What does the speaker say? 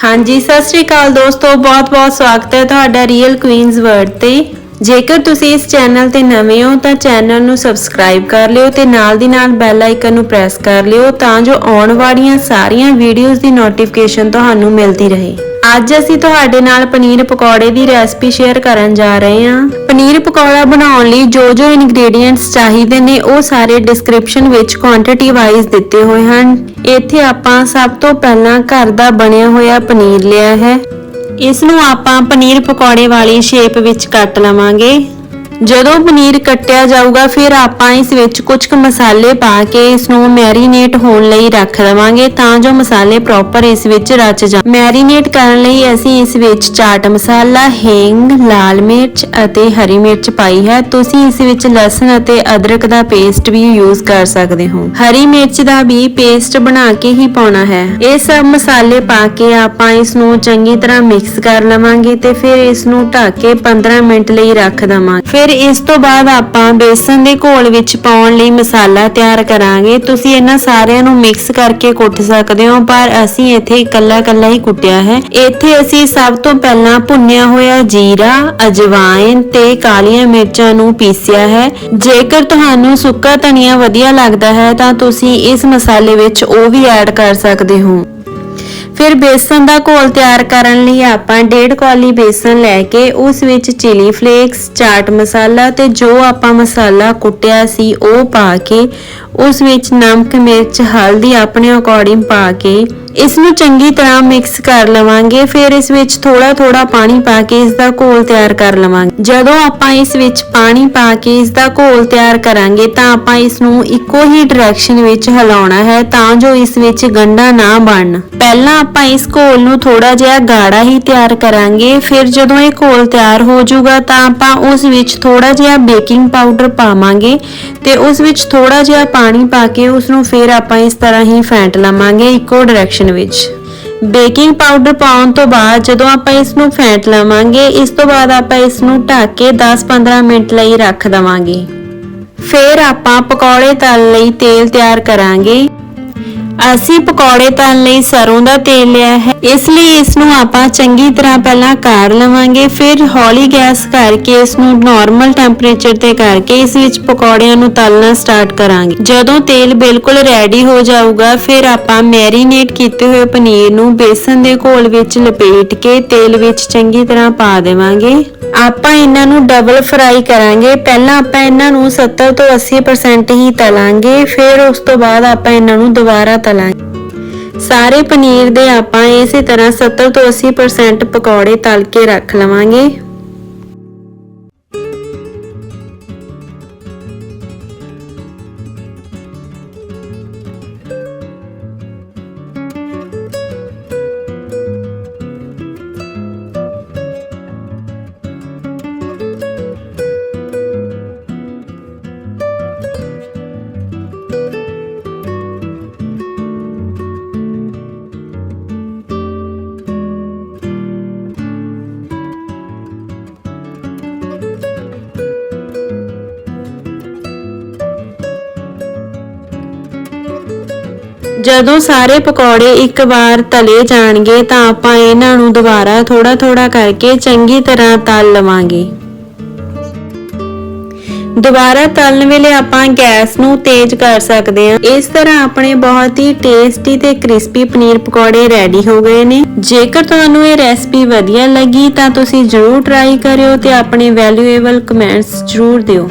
ਹਾਂਜੀ, ਸਤਿ ਸ਼੍ਰੀ ਅਕਾਲ ਦੋਸਤੋ ਬਹੁਤ-ਬਹੁਤ ਸਵਾਗਤ ਹੈ ਤੁਹਾਡਾ ਰੀਅਲ ਕੁਈਨਸ ਵਰਡ ਤੇ। ਜੇਕਰ ਤੁਸੀਂ ਇਸ ਚੈਨਲ ਤੇ ਨਵੇਂ ਹੋ, ਤਾਂ ਚੈਨਲ ਨੂੰ ਸਬਸਕ੍ਰਾਈਬ ਕਰ ਲਿਓ ਤੇ ਨਾਲ ਦੀ ਨਾਲ ਬੈਲ ਆਈਕਨ ਨੂੰ ਪ੍ਰੈਸ ਕਰ ਲਿਓ, ਤਾਂ ਜੋ ਆਉਣ ਵਾਲੀਆਂ ਸਾਰੀਆਂ ਵੀਡੀਓਜ਼ ਦੀ ਨੋਟੀਫਿਕੇਸ਼ਨ ਤੁਹਾਨੂੰ ਮਿਲਦੀ ਰਹੇ। ਅੱਜ ਅਸੀਂ ਤੁਹਾਡੇ ਨਾਲ ਪਨੀਰ ਪਕੌੜੇ ਦੀ ਰੈਸਪੀ ਸ਼ੇਅਰ ਕਰਨ ਜਾ ਰਹੇ ਹਾਂ। ਪਨੀਰ ਪਕੌੜਾ ਬਣਾਉਣ ਲਈ ਜੋ ਜੋ ਇਨਗਰੀਡੀਅੰਟਸ ਚਾਹੀਦੇ ਨੇ, ਉਹ ਸਾਰੇ ਡਿਸਕ੍ਰਿਪਸ਼ਨ ਵਿੱਚ ਕੁਆਂਟੀਟੀ ਵਾਈਜ਼ ਦਿੱਤੇ ਹੋਏ ਹਨ। ਇੱਥੇ ਆਪਾਂ ਸਭ ਤੋਂ ਪਹਿਲਾਂ ਘਰ ਦਾ ਬਣਿਆ ਹੋਇਆ ਪਨੀਰ ਲਿਆ ਹੈ। ਇਸ ਨੂੰ ਆਪਾਂ ਪਨੀਰ ਪਕੌੜੇ ਵਾਲੀ ਸ਼ੇਪ ਵਿੱਚ ਕੱਟ ਲਵਾਂਗੇ। ਜਦੋਂ ਪਨੀਰ ਕੱਟਿਆ ਜਾਊਗਾ, ਫਿਰ ਆਪਾਂ ਇਸ ਵਿੱਚ ਕੁਝ ਕੁ ਮਸਾਲੇ ਪਾ ਕੇ ਇਸ ਨੂੰ ਮੈਰੀਨੇਟ ਹੋਣ ਲਈ ਰੱਖ ਲਵਾਂਗੇ ਤਾਂ ਜੋ ਮਸਾਲੇ ਪ੍ਰੋਪਰ ਇਸ ਵਿੱਚ ਰਚ ਜਾਣ। ਮੈਰੀਨੇਟ ਕਰਨ ਲਈ ਅਸੀਂ ਇਸ ਵਿੱਚ ਚਾਟ ਮਸਾਲਾ, ਹਿੰਗ, ਲਾਲ ਮਿਰਚ ਅਤੇ ਹਰੀ ਮਿਰਚ ਪਾਈ ਹੈ। ਤੁਸੀਂ ਇਸ ਵਿੱਚ ਲਸਣ ਅਤੇ ਅਦਰਕ ਦਾ ਪੇਸਟ ਵੀ ਯੂਜ਼ ਕਰ ਸਕਦੇ ਹੋ। ਹਰੀ ਮਿਰਚ ਦਾ ਵੀ ਪੇਸਟ ਬਣਾ ਕੇ ਹੀ ਪਾਉਣਾ ਹੈ। ਇਹ ਸਭ ਮਸਾਲੇ ਪਾ ਕੇ ਆਪਾਂ ਇਸ ਨੂੰ ਚੰਗੀ ਤਰ੍ਹਾਂ ਮਿਕਸ ਕਰ ਲਵਾਂਗੇ ਤੇ ਫਿਰ ਇਸ ਨੂੰ ਢੱਕ ਕੇ 15 ਮਿੰਟ ਲਈ ਰੱਖ ਦਵਾਂਗੇ। ਫਿਰ ਇਸ ਤੋਂ ਬਾਅਦ ਆਪਾਂ ਬੇਸਨ ਦੇ ਘੋਲ ਵਿੱਚ ਪਾਉਣ ਲਈ ਮਸਾਲਾ ਤਿਆਰ ਕਰਾਂਗੇ। ਤੁਸੀਂ ਇਹਨਾਂ ਸਾਰਿਆਂ ਨੂੰ ਮਿਕਸ ਕਰਕੇ ਕੁੱਟ ਸਕਦੇ ਹੋ, ਪਰ ਅਸੀਂ ਇੱਥੇ ਇਕੱਲਾ-ਇਕੱਲਾ ਹੀ ਕੁੱਟਿਆ ਹੈ। ਇੱਥੇ ਅਸੀਂ ਸਭ ਤੋਂ ਪਹਿਲਾਂ ਭੁੰਨਿਆ ਹੋਇਆ ਜੀਰਾ ਅਜਵਾਇਨ ਤੇ ਕਾਲੀਆਂ ਮਿਰਚਾਂ ਨੂੰ ਪੀਸਿਆ ਹੈ। ਜੇਕਰ ਤੁਹਾਨੂੰ ਸੁੱਕਾ ਧਨੀਆ ਵਧੀਆ ਲੱਗਦਾ ਹੈ, ਤਾਂ ਤੁਸੀਂ ਇਸ ਮਸਾਲੇ ਵਿੱਚ ਉਹ ਵੀ ਐਡ ਕਰ ਸਕਦੇ ਹੋ। ਫਿਰ ਬੇਸਨ ਦਾ ਘੋਲ ਤਿਆਰ ਕਰਨ ਲਈ ਆਪਾਂ ਡੇਢ ਕੌਲੀ ਬੇਸਨ ਲੈ ਕੇ ਉਸ ਵਿੱਚ ਚਿਲੀ ਫਲੇਕਸ ਚਾਟ ਮਸਾਲਾ ਤੇ ਜੋ ਆਪਾਂ ਮਸਾਲਾ ਕੁੱਟਿਆ ਸੀ ਉਹ ਪਾ ਕੇ ਉਸ ਵਿੱਚ ਨਮਕ, ਮਿਰਚ, ਹਲਦੀ ਆਪਣੇ ਅਕੋਰਡਿੰਗ ਪਾ ਕੇ ਇਸ ਨੂੰ ਚੰਗੀ ਤਰ੍ਹਾਂ ਮਿਕਸ ਕਰ ਲਵਾਂਗੇ, ਫਿਰ ਇਸ ਵਿੱਚ ਥੋੜਾ ਥੋੜਾ ਪਾਣੀ ਪਾ ਕੇ ਇਸ ਦਾ ਘੋਲ ਤਿਆਰ ਕਰ ਲਵਾਂਗੇ। ਜਦੋਂ ਆਪਾਂ ਇਸ ਵਿੱਚ ਪਾਣੀ ਪਾ ਕੇ ਇਸ ਦਾ ਘੋਲ ਤਿਆਰ ਕਰਾਂਗੇ ਤਾਂ ਆਪਾਂ ਇਸ ਨੂੰ ਇੱਕੋ ਹੀ ਡਾਇਰੈਕਸ਼ਨ ਵਿੱਚ ਹਿਲਾਉਣਾ ਹੈ ਤਾਂ ਜੋ ਇਸ ਵਿੱਚ ਗੰਢਾ ਨਾ ਬਣਨ ਪਹਿਲਾਂ ਆਪਾਂ ਇਸ ਘੋਲ ਨੂੰ ਥੋੜਾ ਜਿਹਾ ਗਾੜਾ ਹੀ ਤਿਆਰ ਕਰਾਂਗੇ। ਫਿਰ ਜਦੋਂ ਇਹ ਘੋਲ ਤਿਆਰ ਹੋ ਜਾਊਗਾ ਤਾਂ ਆਪਾਂ ਉਸ ਵਿੱਚ ਥੋੜਾ ਜਿਹਾ ਬੇਕਿੰਗ ਪਾਊਡਰ ਪਾਵਾਂਗੇ ਤੇ ਉਸ ਵਿੱਚ ਥੋੜਾ ਜਿਹਾ ਪਾਣੀ ਪਾ ਕੇ ਉਸ ਨੂੰ ਫਿਰ ਆਪਾਂ ਇਸ ਤਰ੍ਹਾਂ ਹੀ ਫੈਂਟ ਲਵਾਂਗੇ ਇੱਕੋ ਡਾਇਰੈਕਸ਼ਨ ਵਿੱਚ। ਬੇਕਿੰਗ ਪਾਊਡਰ ਪਾਉਣ ਤੋਂ ਬਾਅਦ ਜਦੋਂ ਆਪਾਂ ਇਸ ਨੂੰ ਫੈਂਟ ਲਵਾਂਗੇ, ਇਸ ਤੋਂ ਬਾਅਦ ਆਪਾਂ ਇਸ ਨੂੰ ਢੱਕ ਕੇ 10-15 ਮਿੰਟ ਲਈ ਰੱਖ ਦਵਾਂਗੇ। ਫਿਰ ਆਪਾਂ ਪਕੌੜੇ ਤਲ ਲਈ ਤੇਲ ਤਿਆਰ ਕਰਾਂਗੇ। ਅਸੀਂ ਪਕੌੜੇ ਤਲਣ ਲਈ ਸਰੋਂ ਦਾ ਤੇਲ ਲਿਆ ਹੈ। ਇਸ ਲਈ ਇਸ ਨੂੰ ਆਪਾਂ ਚੰਗੀ ਤਰ੍ਹਾਂ ਪਹਿਲਾਂ ਕਾੜ ਲਵਾਂਗੇ, ਫਿਰ ਹੌਲੀ ਗੈਸ ਕਰਕੇ ਇਸ ਨੂੰ ਨਾਰਮਲ ਟੈਂਪਰੇਚਰ ਤੇ ਕਰਕੇ ਇਸ ਵਿੱਚ ਪਕੌੜਿਆਂ ਨੂੰ ਤਲਣਾ ਸਟਾਰਟ ਕਰਾਂਗੇ। ਜਦੋਂ ਤੇਲ ਬਿਲਕੁਲ ਰੈਡੀ ਹੋ ਜਾਊਗਾ, ਫਿਰ ਆਪਾਂ ਮੈਰੀਨੇਟ ਕੀਤੇ ਹੋਏ ਪਨੀਰ ਨੂੰ ਬੇਸਨ ਦੇ ਘੋਲ ਵਿੱਚ ਲਪੇਟ ਕੇ ਤੇਲ ਵਿੱਚ ਚੰਗੀ ਤਰ੍ਹਾਂ ਪਾ ਦੇਵਾਂਗੇ। ਆਪਾਂ ਇਹਨਾਂ ਨੂੰ ਡਬਲ ਫਰਾਈ ਕਰਾਂਗੇ। ਪਹਿਲਾਂ ਆਪਾਂ ਇਹਨਾਂ ਨੂੰ 70 ਤੋਂ 80% ਹੀ ਤਲਾਂਗੇ, ਫਿਰ ਉਸ ਤੋਂ ਬਾਅਦ ਆਪਾਂ ਇਹਨਾਂ ਨੂੰ ਦੁਬਾਰਾ ਤਲਾਂਗੇ ਸਾਰੇ ਪਨੀਰ ਦੇ ਆਪਾਂ ਇਸੇ ਤਰ੍ਹਾਂ 70 ਤੋਂ 80% ਪਕੌੜੇ ਤਲ ਕੇ ਰੱਖ ਲਵਾਂਗੇ। ਜਦੋਂ ਸਾਰੇ ਪਕੌੜੇ ਇੱਕ ਵਾਰ ਤਲੇ ਜਾਣਗੇ ਤਾਂ ਆਪਾਂ ਇਹਨਾਂ ਨੂੰ ਦੁਬਾਰਾ ਥੋੜਾ ਥੋੜਾ ਕਰਕੇ ਚੰਗੀ ਤਰ੍ਹਾਂ ਤਲ ਲਵਾਂਗੇ। ਦੁਬਾਰਾ ਤਲਣ ਵੇਲੇ ਆਪਾਂ ਗੈਸ ਨੂੰ ਤੇਜ਼ ਕਰ ਸਕਦੇ ਹਾਂ। ਇਸ ਤਰ੍ਹਾਂ ਆਪਣੇ ਬਹੁਤ ਹੀ ਟੇਸਟੀ ਤੇ ਕ੍ਰਿਸਪੀ ਪਨੀਰ ਪਕੌੜੇ ਰੈਡੀ ਹੋ ਗਏ ਨੇ। ਜੇਕਰ ਤੁਹਾਨੂੰ ਇਹ ਰੈਸਪੀ ਵਧੀਆ ਲੱਗੀ ਤਾਂ ਤੁਸੀਂ ਜਰੂਰ ਟਰਾਈ ਕਰਿਓ ਤੇ ਆਪਣੇ ਵੈਲਿਊਏਬਲ ਕਮੈਂਟਸ ਜਰੂਰ ਦਿਓ।